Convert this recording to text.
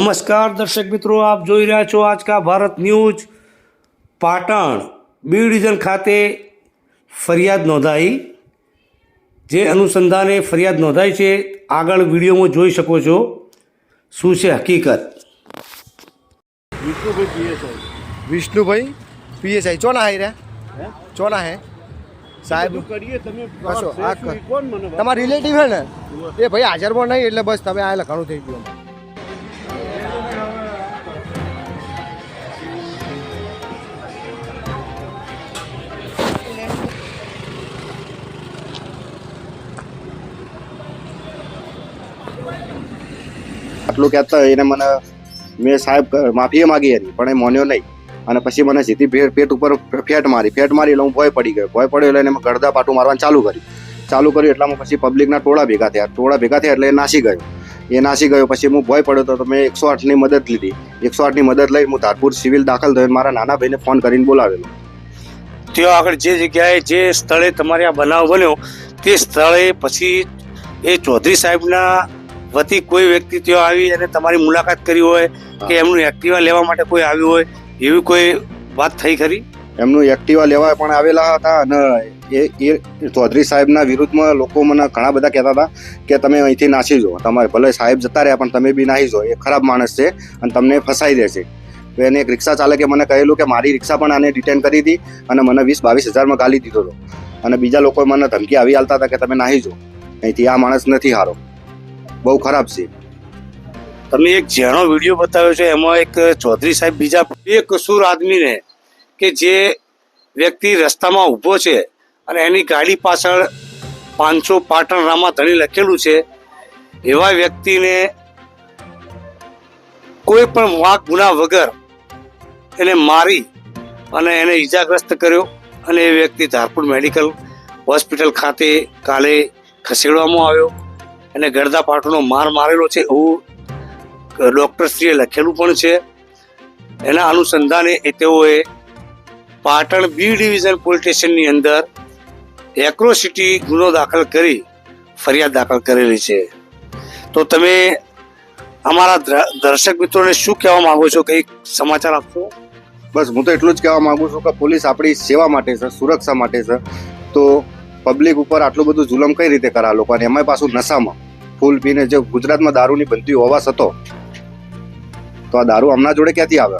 નમસ્કાર દર્શક મિત્રો આપ જોઈ રહ્યા છો Aajka Bharat news Patan B division ખાતે ફરિયાદ નોંધાઈ. જે અનુસંધાને ફરિયાદ નોંધાઈ છે આગળ વિડીયોમાં જોઈ શકો છો. શું છે હકીકત? વિષ્ણુભાઈ પીએસઆઈ. ચોના હે રહ્યા ચોના હે? સાહેબ કશો આ ક- તમારા રિલેટિવ હે ને? એ ભાઈ હાજરમાં નહીં એટલે બસ તમે આ ઘણું થઈ ગયું આટલું કહેતા એને મને, મેં સાહેબ માફી માગી હતી પણ એ માન્યો નહીં. અને પછી મને સીધી પેટ પેટ ઉપર ફેટ મારી ફેટ મારી એટલે હું ભોય પડી ગયો. ભોય પડ્યો એટલે એને ગળદા પાટું મારવાનું ચાલુ કર્યું. ચાલુ કર્યું એટલામાં પછી પબ્લિકના ટોળા ભેગા થયા. ટોળા ભેગા થયા એટલે એ નાસી ગયો. એ નાસી ગયો, પછી હું ભોય પડ્યો તો મેં એકસો આઠની મદદ લીધી. એકસો આઠની મદદ લઈ હું ધારપુર સિવિલ દાખલ થયો મારા નાના ભાઈને ફોન કરીને બોલાવેલો. ત્યાં આગળ જે જગ્યાએ, જે સ્થળે તમારે આ બનાવ બન્યો, તે સ્થળે પછી એ ચૌધરી સાહેબના વતી કોઈ વ્યક્તિ ત્યાં આવી અને તમારી મુલાકાત કરી હોય કે એમનું એક્ટિવા લેવા માટે કોઈ આવ્યું હોય એવી કોઈ વાત થઈ ખરી? એમનું એક્ટિવા લેવા પણ આવેલા હતા અને એ એ ચૌધરી સાહેબના વિરુદ્ધમાં લોકો મને ઘણા બધા કહેતા હતા કે તમે અહીંથી નાસી જાઓ. તમારે ભલે સાહેબ જતા રહ્યા પણ તમે બી નાહી જાઓ. એ ખરાબ માણસ છે અને તમને ફસાઈ દેશે તો એને એક રિક્ષા ચાલકે મને કહેલું કે મારી રિક્ષા પણ આને ડિટેન કરી હતી અને મને વીસ બાવીસ હજારમાં ગાલી દીધો હતો. અને બીજા લોકો મને ધમકી આવી હાલતા હતા કે તમે નાહી જાઓ. અહીંથી આ માણસ નથી હારો. બહુ ખરાબ છે. તમે એક જેનો વીડિયો બતાવ્યો છે, એમાં એક ચૌધરી સાહેબ બીજા બે કસૂર આદમીને કે જે વ્યક્તિ રસ્તામાં ઊભો છે અને એની ગાડી પાછળ પાંચસો પાટણ રામા ધણી લખેલું છે, એવા વ્યક્તિને કોઈ પણ વાંક ગુના વગર એને મારી અને એને ઈજાગ્રસ્ત કર્યો અને એ વ્યક્તિ ધારપુર મેડિકલ હોસ્પિટલ ખાતે કાલે ખસેડવામાં આવ્યો. અને ગરદા પાઠોનો માર મારેલો છે એવું ડૉક્ટરશ્રીએ લખેલું પણ છે. એના અનુસંધાને એ તેઓએ પાટણ બી ડિવિઝન પોલીસ સ્ટેશનની અંદર એક્રોસિટી ગુનો દાખલ કરી ફરિયાદ દાખલ કરેલી છે. તો તમે અમારા દર્શક મિત્રોને શું કહેવા માગો છો? કંઈક સમાચાર આપશો? બસ, હું તો એટલું જ કહેવા માગું છું કે પોલીસ આપણી સેવા માટે છે, સુરક્ષા માટે છે. તો પબ્લિક ઉપર આટલું બધું જુલમ કઈ રીતે કરા લોકો અને એમાંય પાછું નશામાં. ફૂલ પીને જે ગુજરાતમાં દારૂની બનતી હોવા હતો, તો આ દારૂ હમણાં જોડે ક્યાંથી આવે